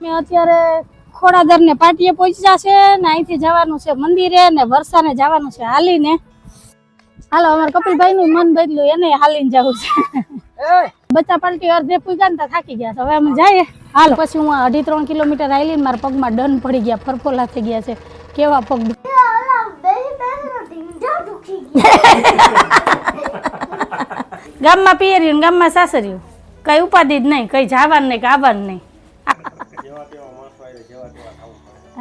મેં અત્યારે ખોડાદર ને પાટીએ પહોંચ્યા છે ને અહીંથી જવાનું છે મંદિરે ને વરસાને જવાનું છે હાલીને. હાલો અમારા કપિલભાઈ નું મન બદલ્યું એને હાલીને જવું છે. બચ્ચા પાલટી અર્ધે પૂગ્યા ને તો થાકી ગયા છે. હવે અમે જઈએ. હાલ પછી હું અઢી ત્રણ કિલોમીટર આવેલી ને મારા પગમાં ડન પડી ગયા ફરફોલા થઈ ગયા છે. કેવા પગ ગામમાં પિયર્યું ને ગામમાં સાસર્યું. કઈ ઉપાધિ જ નહીં કઈ જવાનું નહીં કે આવવાનું નહીં આ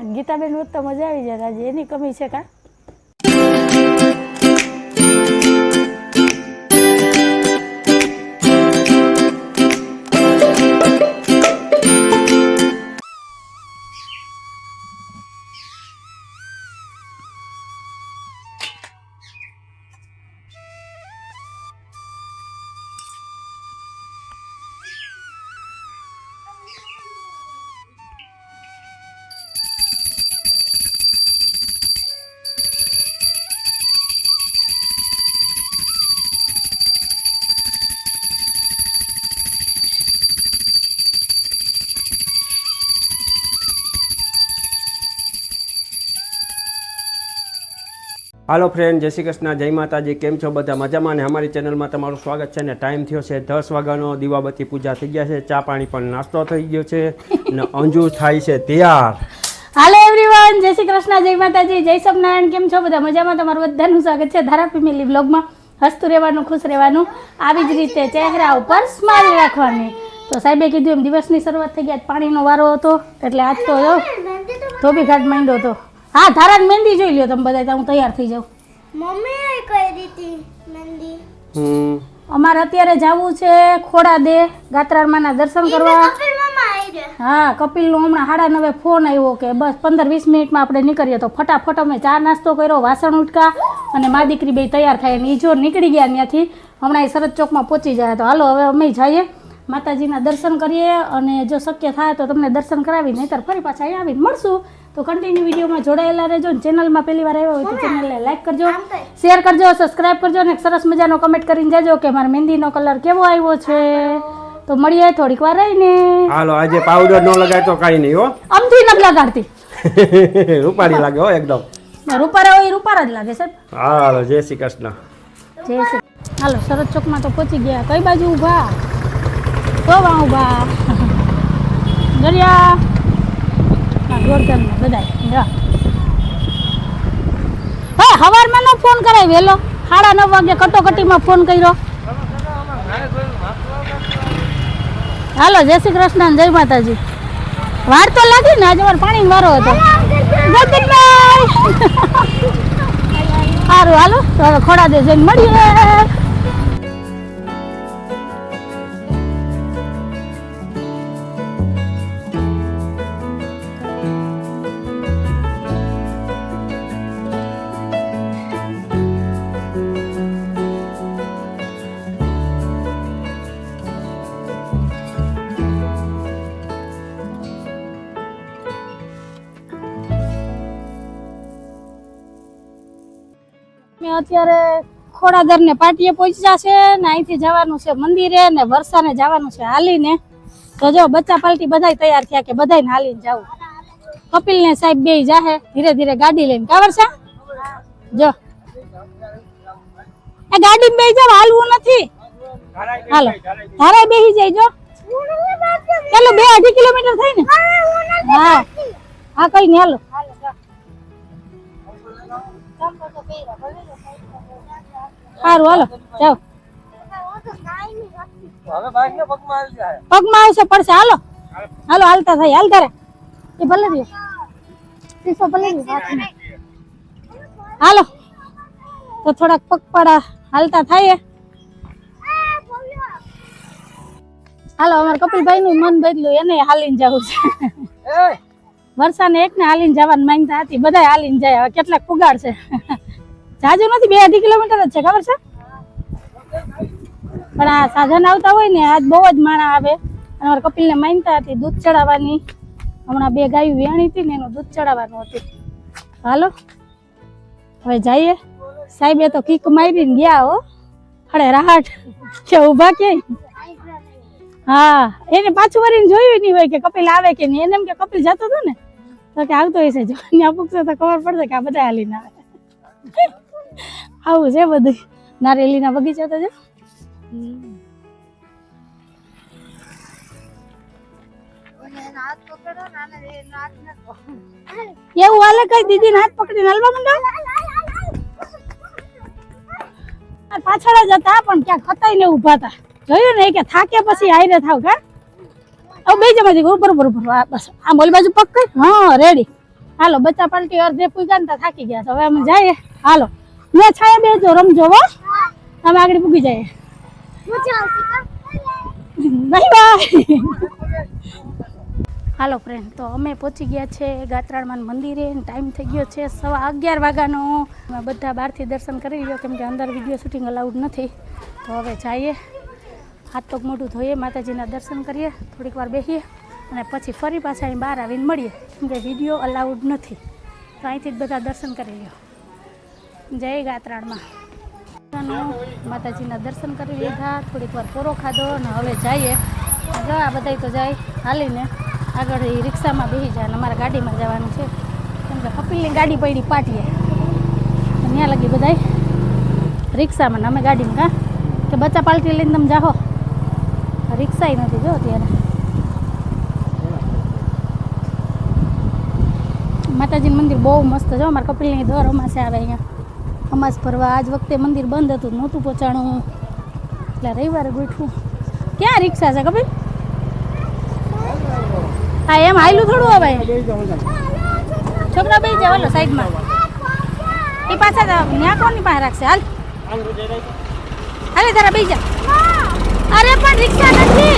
ગીતાબેન હોત તો મજા આવી જાય આજે એની કમી છે કા? હાલો ફ્રેન્ડ જય શ્રી કૃષ્ણ, જય માતાજી, કેમ છો બધા? મજામાં ને? અમારી ચેનલમાં તમારું સ્વાગત છે ને? ટાઈમ થયો છે દસ વાગ્યાનો, દીવાબત્તી પૂજા થઈ ગયા છે, ચા પાણી પણ નાસ્તો થઈ ગયો છે ને અંજુ થાય છે તૈયાર. હાલો એવરીવન જય શ્રી કૃષ્ણ, જય માતાજી, જય સ્વામિનારાયણ, કેમ છો બધા? મજામાં? તમારું બધાનું સ્વાગત છે ધારા ફેમિલી બ્લોગમાં હસતું રહેવાનું, ખુશ રહેવાનું, આવી જ રીતે ચહેરા ઉપર સ્માઇલ રાખવાની. તો સાહેબે કીધું એમ, દિવસની શરૂઆત થઈ ગયા પાણીનો વારો હતો, એટલે આજ તો ધોબી ઘાટ માંડ્યો હતો. હા ધારા મહેંદી જોઈ લ્યો તમે બધા હું તૈયાર થઈ જાઉં. મમ્મીએ કરી હતી મહેંદી? હમ. અમારે અત્યારે જવું છે ખોડા દે ગાત્રાળમાના દર્શન કરવા. હા કપિલનો હમણાં સાડા નવે ફોન આવ્યો કે બસ પંદર વીસ મિનિટમાં આપણે નીકળીએ. તો ફટાફટ અમે ચા નાસ્તો કર્યો વાસણ ઉટકા અને મા દીકરી બે તૈયાર થાય અને એ જો નીકળી ગયા ત્યાંથી. હમણાં એ શરદ ચોકમાં પહોંચી જાય. તો હાલો હવે અમે જઈએ. માતાજીના દર્શન કરીએ અને જો શક્ય થાય તો તમને દર્શન કરાવી નહીંતર ફરી પાછા અહીં આવીને મળશું. તો કન્ટિન્યુ વિડીયોમાં જોડાયેલા રહેજો ચેનલમાં પહેલી વાર આવ્યો હોય તો ચેનલને લાઈક કરજો શેર કરજો સબસ્ક્રાઈબ કરજો અને સરસ મજાનો કમેન્ટ કરીને જજો કે મારા મહેંદીનો કલર કેવો આવ્યો છે. તો મળીએ થોડીક વાર રહીને. હાલો આજે પાવડર ન લગાય તો કાઈ નહીં હો. આમથી નથી લગાડતી. રૂપાળી લાગે હો એકદમ. રૂપારા હોય રૂપારા જ લાગે સાહેબ. હાલો જય શ્રી કૃષ્ણ. જય શ્રી હાલો શરદ ચોકમાં તો પહોંચી ગયા. કઈ બાજુ ઊભા? તો વા ઊભા? દરિયા. બધાય હવારમાં નો ફોન કરાય વેલો સાડા નવ વાગે કટોકટીમાં ફોન કર્યો. હાલો, જય શ્રી કૃષ્ણ, જય માતાજી. વાર તો લાગી ને, આજે મારે પાણી વારો હતો. સારું, હાલો ખોડા દે જઈને મળીએ. અત્યારે ખોડાદર ને પાટીએ પહોંચ્યા છે ને અહીંથી જવાનું છે મંદિરે ને વરસાને જવાનું છે હાલીને. તો જો બચ્ચા પાલટી બધા તૈયાર થયા કે બધાને હાલીને જવું કપિલ ને સાહેબ બે જાહે, ધીરે ધીરે ગાડી લઈને. કાવર છે? જો. એ ગાડી બે જાવ હાલવું નથી. હાલો. ધારે બેસી જાય, જો. ચાલો, બે અઢી કિલોમીટર થાય ને? હા. હા, કઈ નહીં, હાલો. સારું હાલો જાઓ. પગમાં આવશે પડશે. હાલો. હાલો હાલતા થાય. હાલતા રે એ ભલે રહ્યો શીશો ભલે હાલો. તો થોડાક પગપાળા હાલતા થાય હાલો અમારા કપિલભાઈ નું મન બદલ્યું એને હાલીને જવું છે. વરસાને એક ને હાલીને જવાની માંગતા હતી. બધા હાલીને જાય. હવે કેટલાક પુગાડ છે નથી, બે અઢી કિલોમીટર જ છે, ખબર છે? પણ આ સાધન આવતા હોય ને, આજ બહુ જ માણા આવે. અને મારા કપિલને માનતા હતી, દૂધ ચડાવવાની. હમણાં બે ગાયું વેણી હતી ને, એનું દૂધ ચડાવવાનું હતું. હાલો, હવે જઈએ. સાહેબે તો કીક મારીને ગયા હો. હળે રાહટ. કે ઊભા ક્યાંય? હા, એને પાછું વળીને જોયું નહીં હોય કે કપિલ આવે કે નહીં. એને એમ કે કપિલ જતો હતો ને, તો કે આવતો હશે. જો ત્યાં તો ખબર પડશે કે આ બધા હાલીને આવે. આવું છે બધું. નારેલીના બગીચા તો છે. એવું હાલે કઈ દીદી હાથ પકડીને હલવા માંડો પાછળ જ હતા, પણ ક્યાંક હતા ને ઊભા હતા. જોયું ને કે થાકે પછી આયરે થાવ કા? હવે બે જમાથી ઉપર ઉપર ઉપર. બસ, આ બોલી બાજુ પક હા રેડી હાલો બચ્ચા પાલટી અર્ધે પૂગ્યા ને થાકી ગયા. હવે અમે જઈએ. હાલો. મેં છાયા બેજો રમજો, હો. તમે આગળ પૂગી જાય. Bye bye. હાલો ફ્રેન્ડ તો અમે પહોંચી ગયા છે ગાત્રાળમાન મંદિરે. ટાઈમ થઈ ગયો છે સવા અગિયાર વાગ્યાનો. અમે બધા બહારથી દર્શન કરી લ્યો કેમ કે અંદર વીડિયો શૂટિંગ અલાઉડ નથી. તો હવે જઈએ. હાથ પગ મોઢું ધોઈએ, માતાજીના દર્શન કરીએ. થોડીક વાર બેસીએ અને પછી ફરી પાછા અહીં બહાર આવીને મળીએ. કેમ કે વીડિયો અલાઉડ નથી. તો અહીંથી જ બધા દર્શન કરી લ્યો. જય ગાત્રાણમાં. માતાજીના દર્શન કરી લીધા, થોડીક વાર પોરો ખાધો અને હવે જઈએ. જો, આ બધા તો જાય હાલીને. આગળ એ રિક્ષામાં બેસી જાય અને અમારે ગાડીમાં જવાનું છે. કેમ કે કપિલની ગાડી પડી પાટીએ. ત્યાં લગી બધા રિક્ષામાં અમે ગાડીમાં કાં? કે બચ્ચા પાલટી લઈને તમે જાઓ રિક્ષા નથી જો અત્યારે. માતાજીનું મંદિર બહુ મસ્ત જો અમારા કપિલની દર અમાસે આવે અહીંયા. અમાસ ફરવા આજ વખતે મંદિર બંધ હતું, નહોતું પહોંચાણું એટલે રવિવારે ગોઠવું. ક્યાં રિક્ષા છે કપિલ હા, એમ હાયલું થોડું હવે. છોકરા બે જાવ હાલો, સાઈડમાં. એ પાછા ન્યા કોની પાસે રાખશે? હાલ. હાલે તારા બે જા. અરે, પણ રિક્ષા નથી.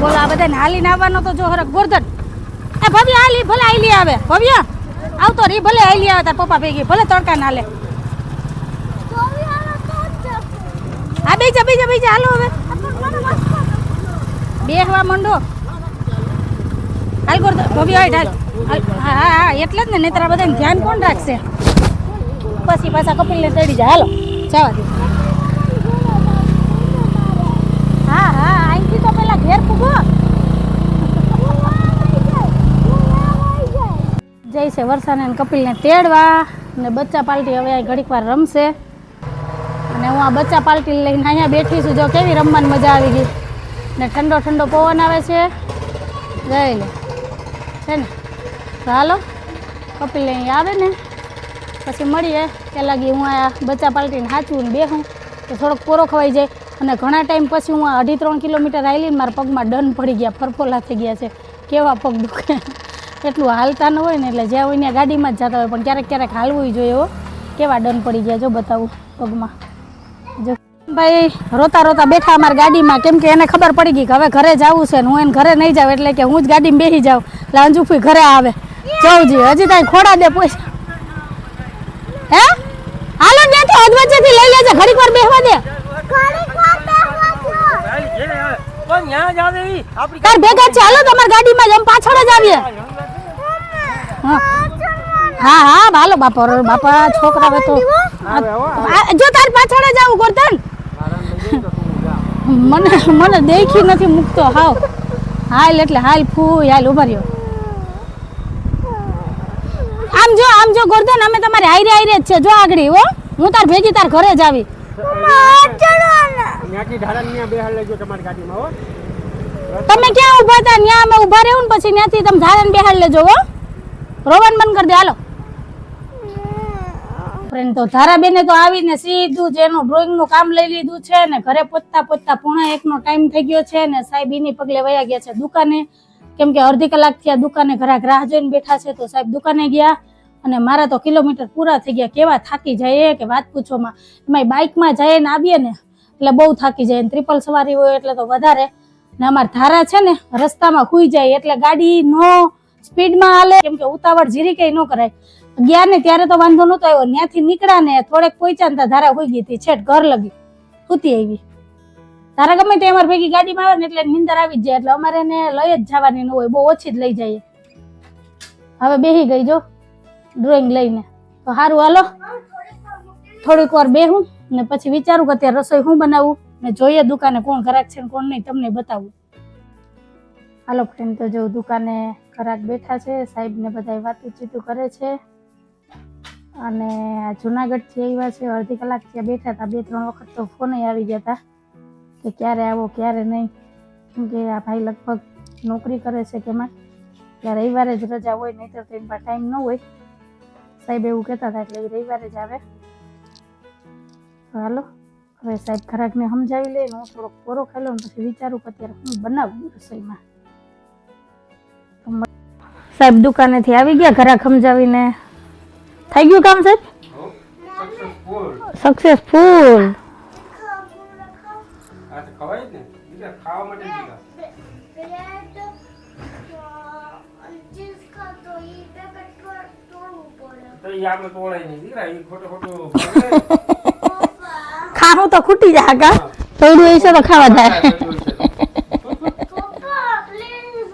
બોલો, આ બધાને હાલીને આવવાનો તો જો હરક ગોરધન. એ ભવ્ય હાલી, ભલે હાલી આવે. ભવ્ય. આવતો રી ભલે હાલી આવે તાર પપ્પા ભેગી, ભલે તડકા ના લે. હા બેજા બેજા બેજા હાલો હવે. બેહવા મંડો. હાલ કર ભવ્ય હાલ હાલ. હા હા હા, એટલે જ ને નેત્રા બધાને ધ્યાન કોણ રાખશે? પછી પાછા કપિલને ચડી જાય. હાલો, જવા દે. હા હા અહીંથી તો પેલા ઘેર પૂગો. જઈ છે વરસાને અને કપિલને તેડવા. ને બચ્ચા પાલટી હવે અહીં ઘડીક વાર રમશે. અને હું આ બચ્ચા પાલટી લઈને અહીંયા બેઠી છું. જો કેવી રમવાની મજા આવી ગઈ. ને ઠંડો ઠંડો પવન આવે છે. જઈ લે છે ને. હાલો, કપિલ અહીં આવે ને. પછી મળીએ. ત્યાં લાગી હું આ બચ્ચા પાલટીને હાચું ને બેહું. તો થોડોક કોરો ખવાઈ જાય. અને ઘણા ટાઈમ પછી હું અઢી ત્રણ કિલોમીટર આવેલી ને મારા પગમાં ડન પડી ગયા. ફરફોલા થઈ ગયા છે. કેવા પગ દુખે. એટલું હાલતા ન હોય ને એટલે જ્યાં હોય ત્યાં ગાડીમાં જ જતા હોય. પણ ક્યારેક ક્યારેક હાલવું જોઈએ એવો કેવા ડન પડી ગયા જો બતાવું પગમાં. જો ભાઈ રોતા રોતા બેઠા અમારી ગાડીમાં. કેમ કે એને ખબર પડી ગઈ કે હવે ઘરે જવું છે ને હું એને ઘરે નહીં જાઉં એટલે કે હું જ ગાડીમાં બેસી જાઉં. એટલે અંજુફી ઘરે આવે. જવું જોઈએ. હજી તાઈ ખોડા દે પૈસા હે? હાલો ત્યાંથી અધવચ્ચેથી લઈ લેજે. ઘડીક વાર બેહવા દે. તાર ભેગા ચાલો છે. હાલો તમારી ગાડીમાં જ. આમ પાછળ જ આવીએ. હા હા હા હાલો બાપા બાપા છોકરા હવે તો. જો તાર પાછળ જ આવું ગોરધન મને મને દેખી નથી મૂકતો હાવ. હાલ એટલે હાલ ફૂલ હાલ ઊભા રહ્યો. આમ જો આમ જો ગોરધન અમે તમારે હાઈરે હાઈરે જ છે. જો આગળ હો. હું તાર ભેગી તાર ઘરે જ આવી. તમે ક્યાં ઊભા હતા? ત્યાં અમે ઊભા રહેવું ને પછી ત્યાંથી તમે ધારણ બેહાડ લેજો હો. રોવાનું બંધ કરી દે, હાલો. ફ્રેન્ડ તો ધારાબેને તો આવીને સીધું જેનું ડ્રોઈંગનું કામ લઈ લીધું છે ને ઘરે પહોંચતા પહોંચતા પૂણા એકનો ટાઈમ થઈ ગયો છે ને સાહેબ એની પગલે વયા ગયા છે દુકાને. કેમ કે અડધી કલાકથી આ દુકાને ઘરાક રાહ જોઈને બેઠા છે, તો સાહેબ દુકાને ગયા અને મારા તો કિલોમીટર પૂરા થઈ ગયા. કેવા થાકી જાય કે વાત પૂછોમાં. એમાં બાઇકમાં જઈએ ને આવીએ ને, એટલે બહુ થાકી જાય. ત્રિપલ સવારી હોય એટલે તો વધારે. ને અમારે ધારા છે ને, રસ્તામાં ખુઈ જાય એટલે ગાડી નો સ્પીડમાં હાલે. કેમ કે ઉતાવળ જીરી કઈ ન કરાય. ગયા ને ત્યારે તો વાંધો નતો આવ્યો. ત્યાંથી નીકળ્યા ને થોડેક ત્યાં ધારા હોઈ ગઈ હતી. છેટ ઘર લગી સૂતી આવી. ધારા ગમે તે અમારે ભેગી ગાડીમાં આવે ને એટલે નીંદર આવી જાય. એટલે અમારે એને લઈ જ જવાની ન હોય. બહુ ઓછી જ લઈ જઈએ. હવે બેહી ગઈ જો ડ્રોઈંગ લઈને. તો સારું હાલો. થોડીક વાર બેહું ને પછી વિચારું કે અત્યારે રસોઈ શું બનાવું ને જોઈએ દુકાને કોણ ઘરાક છે કોણ નહીં, તમને બતાવું. હાલો ફ્રેન્ડ તો જો દુકાને ઘરાક બેઠા છે સાહેબ ને બધા વાતું ચીતું કરે છે. અને જુનાગઢથી આવ્યા છે, અડધી કલાક ત્યાં બેઠા હતા, બે ત્રણ વખત તો ફોન આવી ગયા હતા કે ક્યારે આવો, ક્યારે નહીં. કે આ ભાઈ લગભગ નોકરી કરે છે કેમાં ત્યાં રવિવારે જ રજા હોય નહીં તો એની ટાઈમ ન હોય. સાહેબ એવું કહેતા હતા એટલે એ રવિવારે જ આવે. હાલો, હવે સાહેબ ખરાકને સમજાવી લે, હું થોડોક કોરો ખાઈ લઉં પછી વિચારું કે અત્યારે હું બનાવું રસોઈમાં. સાહેબ દુકાનેથી આવી ગયા ઘરાક સમજાવીને. થઈ ગયું કામ સાહેબ? સક્સેસફુલ ખાવા તો ખોટું ખોટું પપ્પા ખાવું તો ખૂટી જાય કા? થોડું એ છે તો ખાવા જાય પપ્પા પ્લીઝ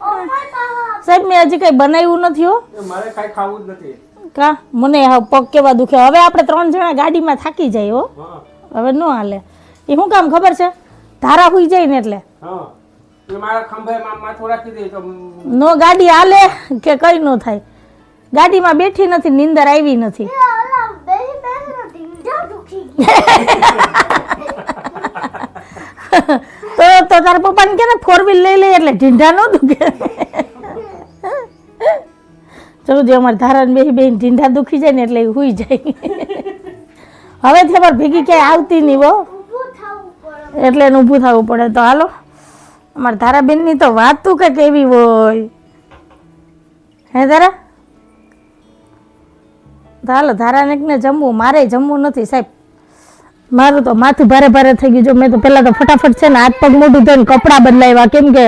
ઓ માય ગોડ સાહેબ મેં હજી કઈ બનાવ્યું નથી હો. મારે કઈ ખાવું જ નથી. કા? મને હવે પગ કેવા દુખે. હવે આપણે ત્રણ જણા ગાડીમાં થાકી જાય હો. હવે ન હાલે. એ શું કામ ખબર છે? ધારા હુઈ જાય ને એટલે. હા. એ મારા ખંભે મા- માથું રાખી દે તો નો ગાડી હાલે કે કઈ ન થાય. ગાડીમાં બેઠી નથી નીંદર આવી નથી. ઓલા બેહી બેહી ઢીંઢા દુખી. તો તો તારા પપ્પાને કે ને ફોર વ્હીલ લઈ લે એટલે ઢીંઢા ન દુખે. ચલો જે અમારે ધારણ બે બેન ઢીંઢા દુખી જાય ને એટલે એ હુઈ જાય. હવેથી અમારે ભેગી ક્યાંય આવતી નહીં પડે એટલે એને ઊભું થવું પડે. તો હાલો, અમારા ધારાબેનની તો વાત તું કંઈક એવી હોય. હે ધારા? હાલો, ધારાને જમવું, મારે જમવું નથી સાહેબ. મારું તો માથું ભારે ભારે થઈ ગયું. જો મેં તો પહેલાં તો ફટાફટ છે ને હાથ પગ મોઢું ધોઈને કપડાં બદલાવ્યા. કેમ કે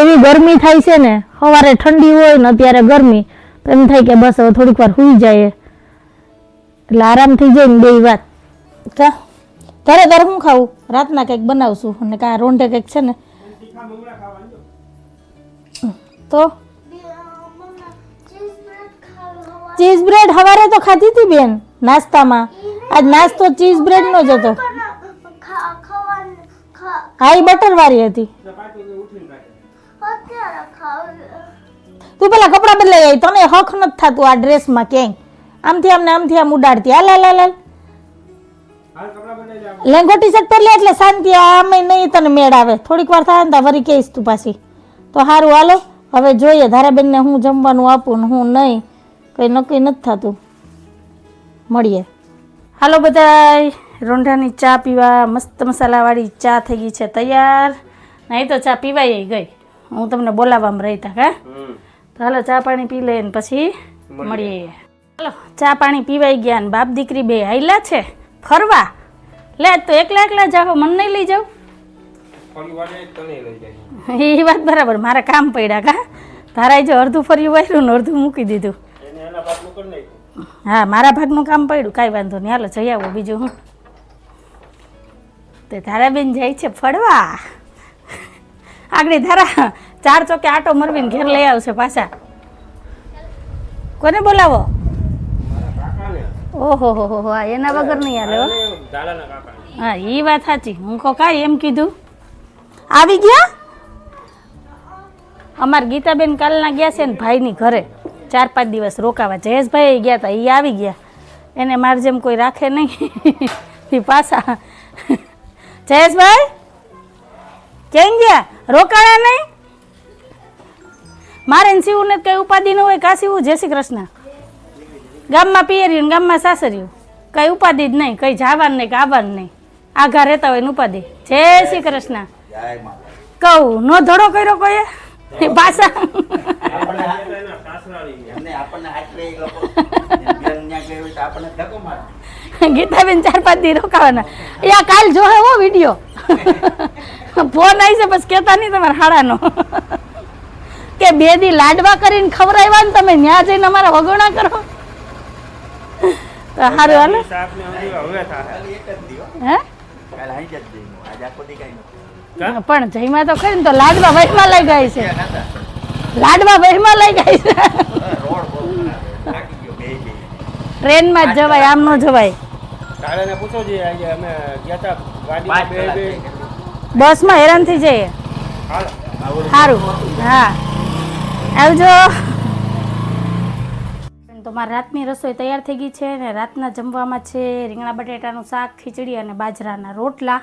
એવી ગરમી થાય છે ને સવારે ઠંડી હોય ને અત્યારે ગરમી તો એમ થાય કે બસ હવે થોડીક વાર સુઈ જાય એટલે આરામ થઈ જાય ને બે વાત. કા તારે તારે હું ખાવું? રાતના કંઈક બનાવશું અને કાં રોંઢે કંઈક છે ને. તો? ચીઝ બ્રેડ ખાવ ચીઝ બ્રેડ હવારે તો ખાધી હતી બેન નાસ્તામાં. આજ નાસ્તો ચીઝ બ્રેડ નો જ હતો. હાઈ એ બટર વાળી હતી. તું પેલા કપડાં બદલાઈ આવી તને હક નથી થતું આ ડ્રેસમાં ક્યાંય. આમથી આમને આમથી આમ ઉડાડતી. હાલ હાલ હાલ. લેંગો ટી શર્ટ પહેરી એટલે શાંતિ આમે નહીં તને મેળ આવે. થોડીક વાર થાય ને વરી કહીશ તું પાછી. તો સારું હાલો. હવે જોઈએ, ધારાબેનને હું જમવાનું આપું ને હું નહીં. કંઈ નક્કી નથી થતું. મળીએ. હાલો બધાય. રોંઢાની ચા પીવા મસ્ત મસાલાવાળી ચા થઈ ગઈ છે તૈયાર. નહીં તો ચા પીવાય ગઈ. હું તમને બોલાવવામાં રહી તા હા. તો હાલો ચા પાણી પી લઈએ પછી મળીએ. હાલો ચા પાણી પીવાઈ ગયા ને બાપ દીકરી બે આયલા છે. ફરવા. લે તો એકલા એકલા જાઓ મન નહીં લઈ જાય. એ વાત બરાબર મારા કામ પડ્યા કા. તારા જો અડધું ફર્યું વાયરું ને અડધું મૂકી દીધું. હા, મારા ભાગનું કામ પડ્યું, કાંઈ વાંધો નહીં. હાલો, જઈ આવો બીજું હું. તે ધારાબેન જાય છે ફરવા. આગળ ધારા, ચાર ચોકે આટો મરવીને ઘેર લઈ આવશે પાછા. કોને બોલાવો? ઓહો, હો હો હો એના વગર નહીં હાલે, હા. એ વાત સાચી. હું કહો, કાંઈ એમ કીધું? આવી ગયા? અમાર ગીતાબેન કાલના ગયા છે ને ભાઈની ઘરે. ચાર પાંચ દિવસ રોકાવા. જયેશભાઈ ગયા હતા એ આવી ગયા. એને માર જેમ કોઈ રાખે નહીં. એ પાછા. જયેશભાઈ કેમ ગયા? રોકાણા નહીં? મારે શિવને કઈ ઉપાધિ ન હોય કા શિવું જય શ્રી કૃષ્ણ. ગામમાં પિયર્યું ગામમાં સાસર્યું. કંઈ ઉપાધિ જ નહીં કંઈ જવાનું નહીં કે આવવાનું નહીં. આઘા રહેતા હોય ને ઉપાધિ. જય શ્રી કૃષ્ણ. કહું નો ધડો કર્યો કોઈએ? પાછા. ગીતાબેન ચાર પાંચ દી રોકાવાના. યા કાલ જો હો વીડિયો. ફોન આવી છે બસ કેતા નહીં તમારા હાડાનો. કે બે દી લાડવા કરીને ખવરાવ્યા ને તમે ન્યા જઈને અમારા વગોણા કરો. તો સારું હાલો. હે. કાલે અહીં જ જઈનું આજે આખો દી કાંઈ નહોતું. કા? પણ જઈમાં તો ખરી ને તો લાડવા વહીમાં લઈ ગઈ છે. લાડવા વહેમાં લઈ જાય છે. ટ્રેનમાં જ જવાય આમ ન જવાય. બસમાં હેરાન થઈ જઈએ સારું હા. આવજો. તો મારી રાતની રસોઈ તૈયાર થઈ ગઈ છે ને રાતના જમવામાં છે રીંગણા બટેટાનું શાક ખીચડી અને બાજરાના રોટલા.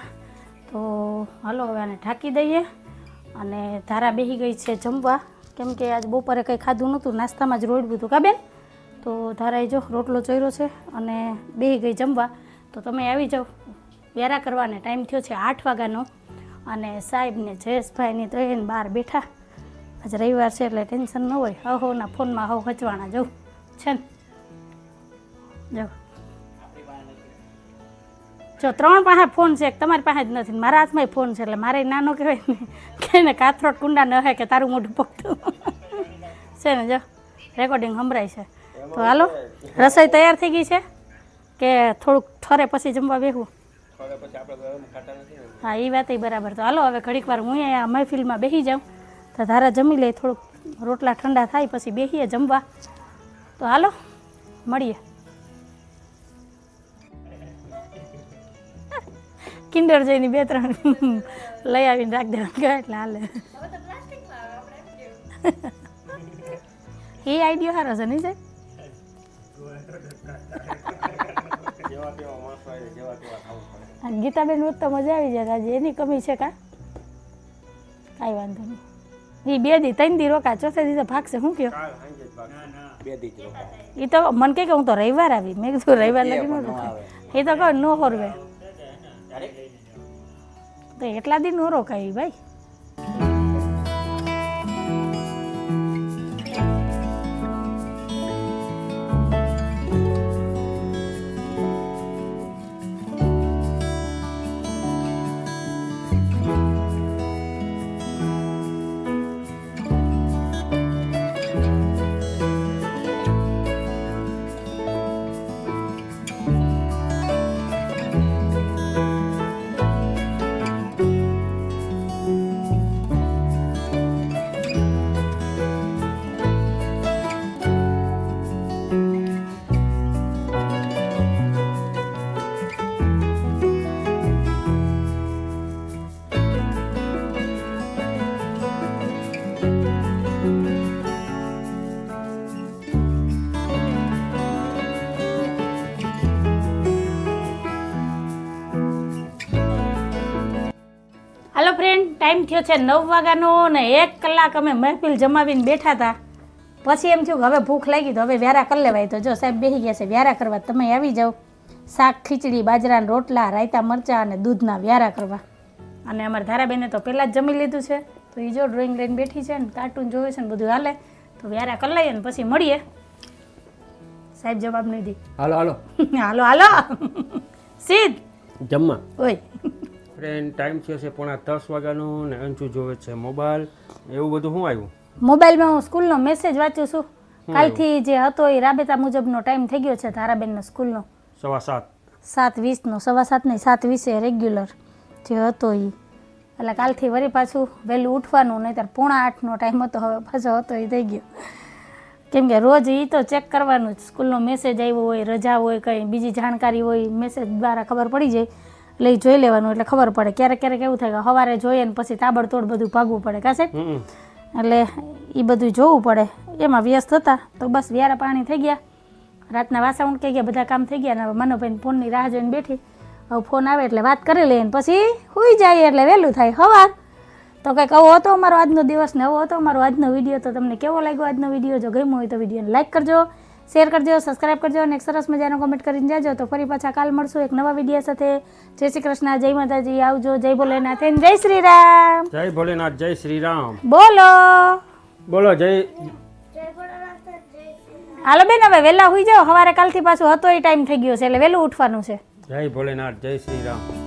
તો હલો હવે આને ઢાંકી દઈએ અને ધારા બેહી ગઈ છે જમવા. કેમ કે આજ બપોરે કંઈ ખાધું નહોતું, નાસ્તામાં જ રોડ હતું કા બેન? તો ધારાએ જો, રોટલો ચોર્યો છે અને બે ગઈ જમવા. તો તમે આવી જાઓ. વેરા કરવાને ટાઈમ થયો છે આઠ વાગ્યાનો અને સાહેબ ને જયેશભાઈ ને ત્રણ બહાર બેઠા. આજે રવિવાર છે એટલે ટેન્શન ન હોય. હવના ફોનમાં હવ હચવાણા. જવું છે ને? જાઉં. જો ત્રણ પાસે ફોન છે તમારી પાસે જ નથી. મારા હાથમાં ફોન છે એટલે મારે નાનો કહેવાય ને. કે ને કાથરોટ કુંડા ન હે કે તારું મોઢું પકતું છે ને જો રેકોર્ડિંગ સંભળાય છે. તો હાલો રસોઈ તૈયાર થઈ ગઈ છે? કે થોડુંક ઠરે પછી જમવા ને. હા એ વાત બરાબર તો હાલો હવે ઘડીક વાર હું અહીંયા મહેફિલમાં બેસી જાઉં. તો ધારા જમી લે થોડુંક રોટલા ઠંડા થાય પછી બેસીએ જમવા. તો હાલો મળીએ. કિન્ડર જઈને બે ત્રણ લઈ આવીને રાખી દેવાનું એટલે હાલે. એ આઈડિયો સારો છે નહીં સાહેબ? ગીતાબેન વખત તો મજા આવી જાય આજે એની કમી છે કા? કાંઈ વાંધો નહીં. એ બે દી ત્રણ દી રોકા ચોથે દી તો ભાગશે શું કયો? એ તો મને કહે કે હું તો રવિવાર આવી મેં કીધું રવિવાર લગી ન રોકાય એ તો કહો નો હોરવે. તો એટલા દિન નો રોકાય ભાઈ. ટાઈમ થયો છે નવ વાગ્યાનો ને એક કલાક અમે મહેફિલ જમાવીને બેઠા હતા. પછી એમ થયું કે હવે ભૂખ લાગી તો હવે વ્યારા કરી લેવાય. તો જો સાહેબ બેસી ગયા છે વ્યારા કરવા તમે આવી જાઓ. શાક ખીચડી બાજરાના રોટલા રાયતા મરચાં અને દૂધના વ્યારા કરવા. અને અમારા ધારાબેને તો પહેલાં જ જમી લીધું છે. તો એ જો ડ્રોઈંગ લઈને બેઠી છે ને કાર્ટૂન જોવે છે ને બધું હાલે. તો વ્યારા કરી લઈએ ને પછી મળીએ. સાહેબ જવાબ નહીં દે. હાલો હાલો. હાલો હાલો. સીધ. જમવા. ઓય. ફ્રેન્ડ ટાઈમ થયો છે પોણા દસ વાગ્યાનો ને અંજુ જોવે છે મોબાઈલ એવું બધું શું આવ્યું? મોબાઈલમાં હું સ્કૂલનો મેસેજ વાંચું છું. કાલથી જે હતો એ રાબેતા મુજબનો ટાઈમ થઈ ગયો છે ધારાબેનનો સ્કૂલનો. સવા સાત. સાત વીસનો સવા સાત નહીં સાત વીસે રેગ્યુલર જે હતો એ એટલે કાલથી વળી પાછું વહેલું ઉઠવાનું નહીં ત્યારે પોણા આઠનો ટાઈમ હતો હવે પાછો હતો એ થઈ ગયો. કેમ કે રોજ એ તો ચેક કરવાનું જ. સ્કૂલનો મેસેજ આવ્યો હોય રજા હોય કંઈ બીજી જાણકારી હોય મેસેજ દ્વારા ખબર પડી જાય. એટલે એ જોઈ લેવાનું એટલે ખબર પડે. ક્યારેક ક્યારેક એવું થાય કે સવારે જોઈએ ને પછી તાબડતોડ બધું ભાગવું પડે કાશે એટલે એ બધું જોવું પડે. એમાં વ્યસ્ત હતા તો બસ વ્યારા પાણી થઈ ગયા. રાતના વાસા ઉટકી ગયા બધા કામ થઈ ગયા ને મનોભાઈ ફોનની રાહ જોઈને બેઠી. હવે ફોન આવે એટલે વાત કરી લઈએ ને પછી સુઈ જાય એટલે વહેલું થાય સવાર તો કંઈક આવો હતો અમારો આજનો દિવસ ને આવો હતો અમારો આજનો વીડિયો. તો તમને કેવો લાગ્યો આજનો વીડિયો? જો ગમ્યો હોય તો વિડીયોને લાઈક કરજો. શેર કરજો સબસ્ક્રાઈબ કરજો અને એક સરસ મજાનો કોમેન્ટ કરીને જાજો. તો ફરી પાછા કાલ મળશું એક નવા વીડિયો સાથે. જય શ્રી કૃષ્ણ જય માતાજી. આવજો જય ભોલેનાથ જય શ્રી રામ. જય ભોલેનાથ જય શ્રી રામ. બોલો. બોલો જય. જય ભોળાનાથ જય શ્રી હાલો બેન હવે વહેલા હોઈ જાઓ. સવારે કાલથી પાછું હતો એ ટાઈમ થઈ ગયો છે એટલે વહેલું ઉઠવાનું છે. જય ભોલેનાથ જય શ્રી રામ.